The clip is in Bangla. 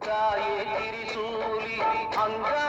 தாயே திரிசூலி அங்கா